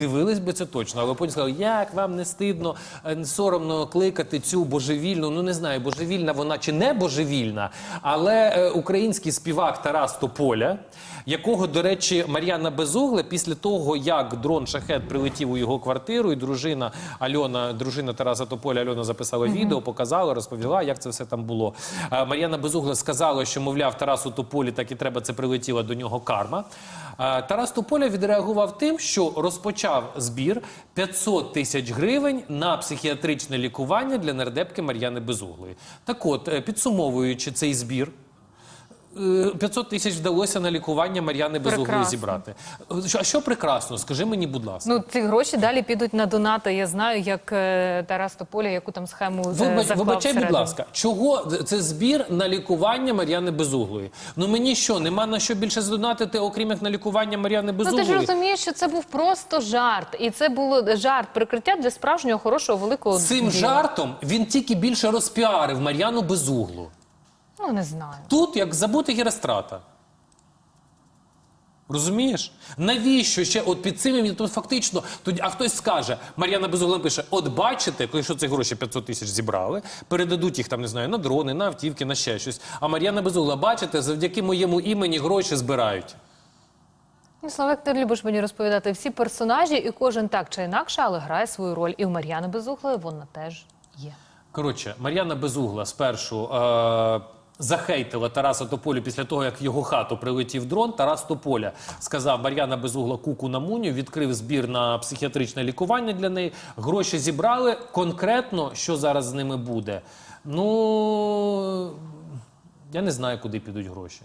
Дивились би це точно, але потім сказали, як вам не стидно, не соромно кликати цю божевільну, ну не знаю, божевільна вона чи не божевільна, але е, український співак Тарас Тополя, якого, до речі, Мар'яна Безугле, після того, як дрон Шахет прилетів у його квартиру, і дружина Альона, дружина Тараса Тополя, Альона записала відео, показала, розповіла, як це все там було. Е, Мар'яна Безугла сказала, що, мовляв, Тарасу Тополі так і треба, це прилетіла до нього карма. Е, Тарас Тополя відреагував тим, що розпочав збір 500 тисяч гривень на психіатричне лікування для нардепки Мар'яни Безуглої. Так от, е, підсумовуючи цей збір. Е, 500 тисяч вдалося на лікування Мар'яни Безуглої зібрати. Е, А що прекрасно? Скажи мені, будь ласка. Ну, ці гроші далі підуть на донати. Я знаю, як е, Тарас Тополя, яку там схему е, Вибач, заклав вибачай, будь ласка, чого це збір на лікування Мар'яни Безуглої? Ну мені що, нема на що більше задонатити, окрім як на лікування Мар'яни Ну ти ж розумієш, що це був просто жарт, і це було жарт прикриття для справжнього хорошого великого Цим діла. жартом він тільки більше розпіарив Мар'яну Безуглу. Ну не знаю. Тут як забути Герострата. Розумієш? Навіщо ще от під цим тут фактично тоді, а хтось скаже, Мар'яна Безугла пише: от бачите, коли що ці гроші 500 тисяч зібрали, передадуть їх там, не знаю, на дрони, на автівки, на ще щось. А Мар'яна Безугла, бачите, завдяки моєму імені гроші збирають. Ну, Славик, ти любиш мені розповідати всі персонажі, і кожен так чи інакше, але грає свою роль. І в Мар'яни Безуглої вона теж є. Коротше, Мар'яна Безугла спершу е- захейтила Тараса Тополю після того, як в його хату прилетів дрон. Тарас Тополя сказав Мар'яна Безугла куку на муню, відкрив збір на психіатричне лікування для неї. Гроші зібрали. Конкретно, що зараз з ними буде? Ну я не знаю, куди підуть гроші.